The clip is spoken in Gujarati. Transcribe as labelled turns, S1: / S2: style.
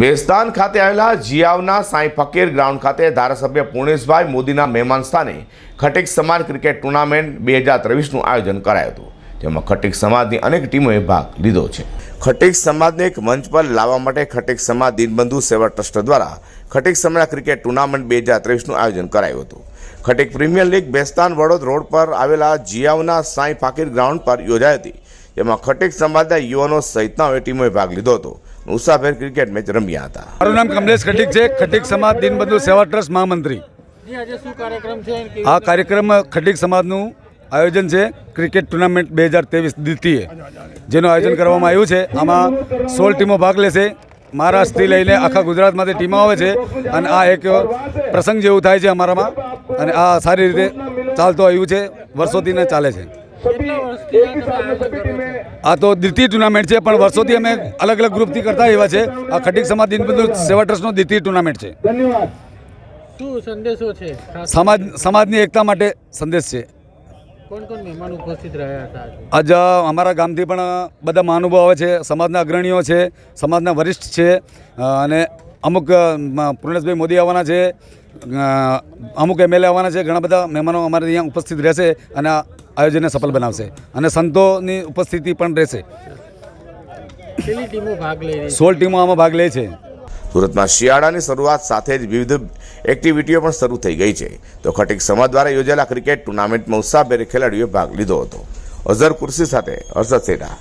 S1: બેસ્તાન ખાતે આવેલા જીયાવના સાંઈ ફકીર ગ્રાઉન્ડ ખાતે ધારાસભ્ય પૂર્ણેશભાઈ મોદીના મહેમાન સ્થાને ખટીક સમાજ ક્રિકેટ ટુર્નામેન્ટ બે હજાર ત્રેવીસનું આયોજન કરાયું હતું, જેમાં ખટીક સમાજની અનેક ટીમોએ ભાગ લીધો છે. ખટીક સમાજને એક મંચ પર લાવવા માટે ખટીક સમાજ દીનબંધુ સેવા ટ્રસ્ટ દ્વારા ખટીક સમાજ ક્રિકેટ ટુર્નામેન્ટ બે હજાર ત્રેવીસનું આયોજન કરાયું હતું. Khatik premier league Bestan Vadod road પર આવેલા જીયાવના સાંઈ ફાકીર ગ્રાઉન્ડ પર યોજાઈ હતી. જેમાં ખટીક સમાજના યુવાનો સહિતનાઓએ ટીમોએ ભાગ લીધો હતો. અને ક્રિકેટ મેચ રમ્યા હતા.
S2: મારું નામ કમલેશ ખટીક છે. ખટીક સમાજ દિનબંધુ સેવા ટ્રસ્ટ મહામંત્રી. આ કાર્યક્રમ ખટીક સમાજનું આયોજન છે ક્રિકેટ ટુર્નામેન્ટ બે હજાર ત્રેવીસ દ્વિતીય. જેનું આયોજન કરવામાં આવ્યું છે. આમાં સોળ ટીમો ભાગ લેશે. મહારાષ્ટ્રથી લઈને આખા ગુજરાતમાંથી ટીમો આવે છે અને આ એક પ્રસંગ જેવું થાય છે અમારામાં. અને આ સારી રીતે ચાલતો આવ્યું છે. વર્ષોથી ચાલે છે.
S3: આ
S2: તો દ્વિતીય ટુર્નામેન્ટ છે પણ વર્ષોથી અમે અલગ અલગ ગ્રુપથી કરતા એવા છે. આ ખટીક સમાજ દિનબંધુ સેવા ટ્રસ્ટનો દ્વિતીય ટુર્નામેન્ટ છે.
S3: સંદેશો છે?
S2: સમાજ સમાજની એકતા માટે સંદેશ છે.
S3: કોણ કોણ મહેમાન ઉપસ્થિત રહ્યા હતા આજે?
S2: અમારા ગામથી પણ બધા મહાનુભાવો છે સમાજના અગ્રણીઓ છે સમાજના વરિષ્ઠ છે અને અમુક પૂર્ણેશભાઈ મોદી આવવાના છે અમુક એમએલએ આવવાના છે ઘણા બધા મહેમાનો અમારે અહીંયા ઉપસ્થિત રહેશે અને આયોજનને સફળ બનાવશે અને સંતોની ઉપસ્થિતિ પણ રહેશે.
S3: કેટલી ટીમો ભાગ લઈ રહી છે?
S2: સોળ ટીમો આમાં ભાગ લે છે.
S1: સુરતમાં શિયાળાની શરૂઆત સાથે જ વિવિધ એક્ટિવિટીઓ પણ શરૂ થઈ ગઈ છે. તો ખટીક સમાજ દ્વારા યોજાયેલા ક્રિકેટ ટુર્નામેન્ટમાં ઉત્સાહભેર ખેલાડીઓએ ભાગ લીધો હતો. અઝર કુર્સી સાથે હર્ષદ સેઠા